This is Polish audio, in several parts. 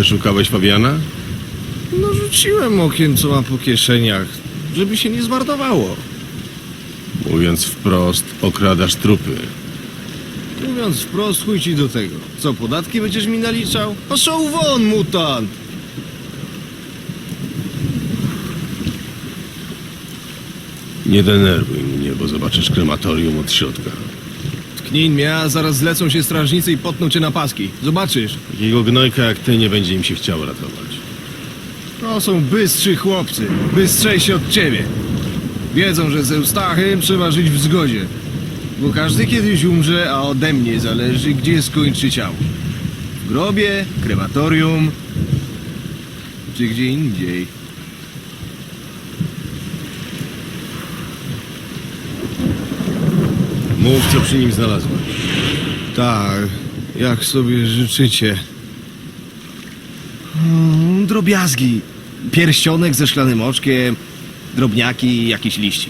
Przeszukałeś Fabiana? No rzuciłem okiem, co ma po kieszeniach, żeby się nie zmarnowało. Mówiąc wprost, okradasz trupy. Mówiąc wprost, chuj ci do tego. Co, podatki będziesz mi naliczał? Poszł won, mutant! Nie denerwuj mnie, bo zobaczysz krematorium od środka. Tknij mnie, a zaraz zlecą się strażnicy i potną cię na paski. Zobaczysz. Takiego gnojka jak ty nie będzie im się chciało ratować. To są bystrzy chłopcy. Bystrzejsi od ciebie. Wiedzą, że ze Eustachem trzeba żyć w zgodzie. Bo każdy kiedyś umrze, a ode mnie zależy, gdzie skończy ciało. W grobie, krematorium, czy gdzie indziej. Mów, co przy nim znalazłeś. Tak, jak sobie życzycie. Mm, drobiazgi. Pierścionek ze szklanym oczkiem, drobniaki i jakieś liści.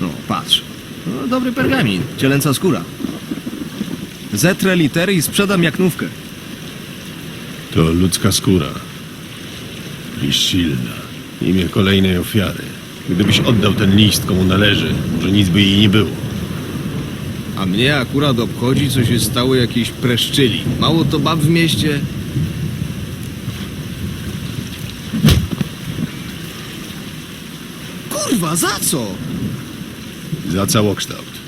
No, patrz. No, dobry pergamin, cielęca skóra. Zetrę litery i sprzedam jaknówkę. To ludzka skóra. Priscilla. Imię kolejnej ofiary. Gdybyś oddał ten list komu należy, może nic by jej nie było. A mnie akurat obchodzi, co się stało jakiejś preszczyli. Mało to bab w mieście. Kurwa, za co? Za całokształt.